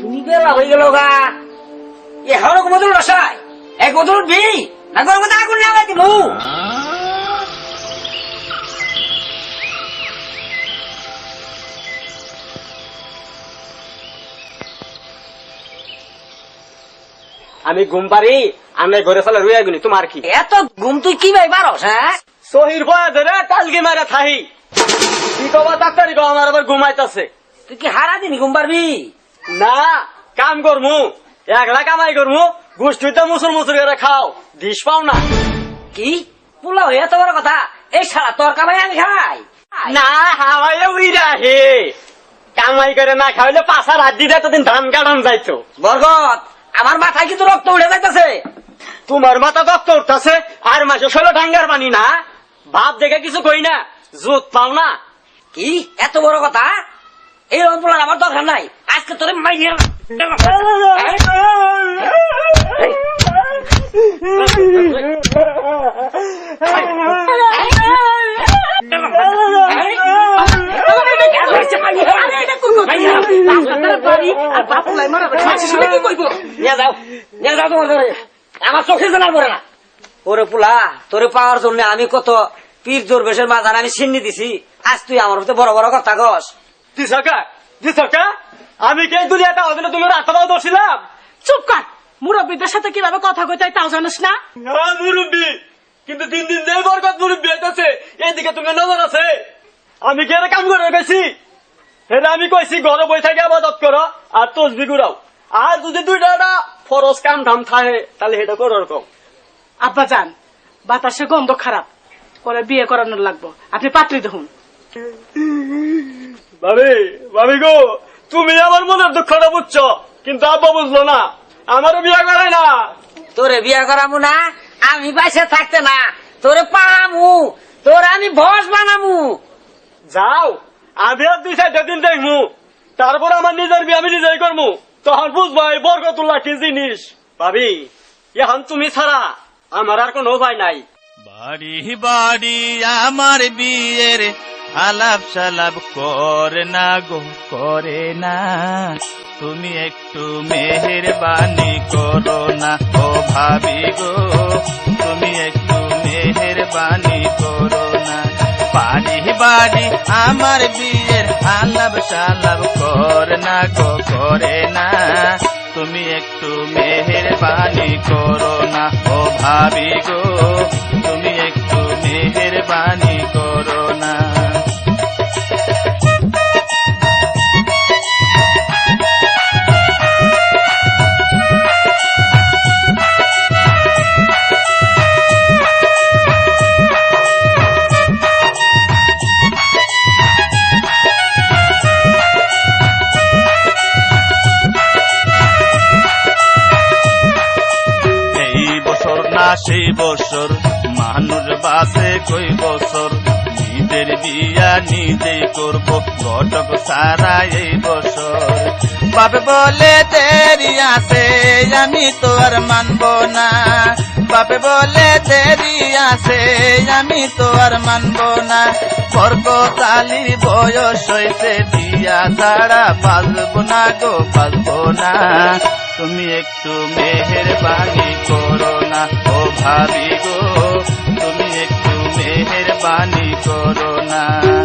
তুমি বেলা হয়ে গেল গা। এ হরক মধুর রসায় এক মধুর উঠবি না গরম আগুন দিব। আমি ঘুম পারি আমি ঘরে চলে রুয়ে গুনি তোমার কি? এত ঘুম তুই কি ভাই পারস হ্যাঁ? সহির ভয় ধরে কালকে মারা থাহি। কি কবা ডাক্তারি কবা আমার আবার ঘুমাইতেছে। তুই কি হারা দিন ঘুম পারবি? না কাম করমু একলা কামাই করমু গোষ্ঠীতে মুসুর মুসুর করে খাও দিস পাও না। কি? পোলা এত বড় কথা এই সারা তোর কামাই আমি খাই? না হাওয়াইলে উইরা হে। কামাই করে না খাইলে পাশা রাত দিতে এতদিন ধান কাটান যাইতো। বরকত আমার মাথায় কিন্তু রক্ত উঠে যাইতেছে? তোমার মাথা দপ্ত উঠতেছে আর মাসে ষোলো ডাঙ্গার পানি না। ভাব দেখে কিছু কই না জোত পাও না। কি? এত বড় কথা? এই রকম আমার দরকার নাই। আজকে তোরে। আমার চোখে জানার পরে না ওরে পুলা, তোরে পাওয়ার জন্য আমি কত পীর জোর বেশের মাঝান আমি সিন্নি দিছি। আজ তুই আমার প্রতি বড় বড় কথা কস। দিশকা দিশকা আমি কে দুনিয়াটা ওদিনে তুমি রাস্তাটাও দর্শিলাম চুপ কর। মুরব্বীদের সাথে কীভাবে কথা কইতে হয় তাও জানিস না? হ্যাঁ মুরব্বী কিন্তু দিন দিন যে বরকত মুরব্বী হইতেছে এদিকে তুমি নজর আছে। আমি কে কাম করে গেছি? হেরে আমি কইছি ঘরে বই থেকে আবাদত করো আর তসবি ঘুরাও আর যদি দুইটা ফরজ কাম ধাম থাকে তাহলে সেটা করো এরকম। আব্বা যান বাতাসে গন্ধ খারাপ। পরে বিয়ে করানোর লাগবো। আপনি পাত্রী দেখুন। ভাবি ভাবি গো তুমি আমার মনের দুঃখটা বুঝছ কিন্তু আব্বা বুঝলো না আমারও বিয়ে করে না। তোরে বিয়ে করামু না আমি বাইসে থাকতে না তোরে পামু তোরে আমি ভস বানামু। যাও আমি আর দুই চারটা দিন দেখমু তারপর আমার নিজের বিয়ে আমি নিজেই করমু তখন বুঝব এই বরকতুল্লাহ কি জিনিস। ভাবি এখন তুমি ছাড়া আমার আর কোনো উপায় নাই। বাড়ি বাড়ি আমার বিয়ের আলাপ সালাপ করে না গো, করে না। তুমি একটু মেহেরবানি করো না, ও ভাবি গো। তুমি একটু মেহেরবানি করো না। বাড়ি বাড়ি আমার বিয়ের আলাপ সালাপ করে না গো, করে না। তুমি একটু মেহেরবানি করো না, ও ভাবি গো। তুমি একটু মেহেরবানি করো না। না বছর, মানুষ বাসে কই বছর? নিজের বিয়া নিজেই করব, ঘটক সারা এই বছর। বাপ বলে দেরি আছে, আমি তো আর মানব না। বাপে বলে দেরি আছে, আমি তো আর মানব না। বর্গ তালির বয়স হয়েছে বিয়া ছাড়া বাজব না গো বাজব না। তুমি একটু মেহেরবানি করো না। ও ভাবি গো তুমি একটু মেহেরবানি করো না।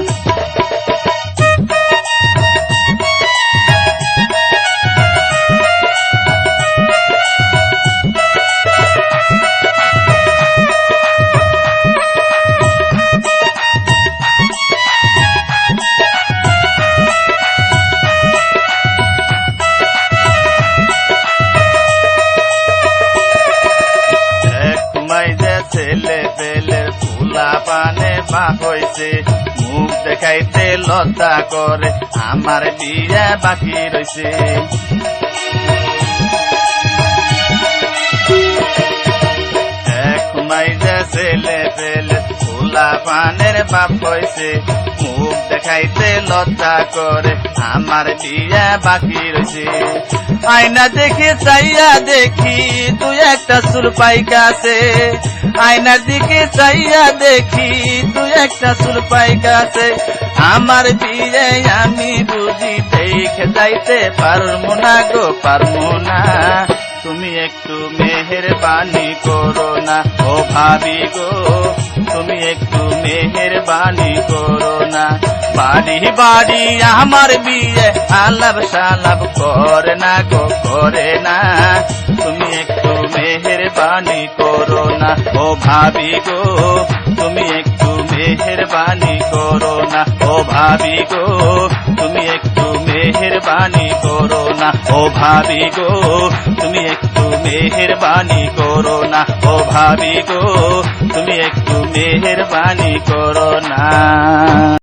পা হয়েছে মুখ দেখাইতে লজ্জা করে, আমার বিয়া বাকি রয়েছে ছেলে পেলে, ফুলা পানের বাপ হয়েছে মুখ দেখাইতে লজ্জা করে, আমার বিয়া বাকি রয়েছে আয়না দেখে চাইয়া দেখি তুই একটা চুল পাইকাছে। আয়নার দিকে চাইয়া দেখি তুই একটা চুল পাইকাছে আমার বিয়ে আমি বুঝি দেখে যাইতে পারমু না গো পারমু না। তুমি একটু মেহের বাণী করো না, ও ভাবি গো। তুমি একটু মেহের বাণী করো না। বাড়ি বাড়ি আমার বিয়ে আলাপ সালাপ করে না গো, করে না। তুমি একটু মেহের বাণী করো না, ও ভাবি গো। তুমি একটু মেহের বাণী করো না, ও ভাবি গো, তুমি একটু মেহরবানি করো না, ও ভাবি গো, তুমি একটু মেহরবানি করো না, ও ভাবি গো, তুমি একটু মেহরবানি করো না।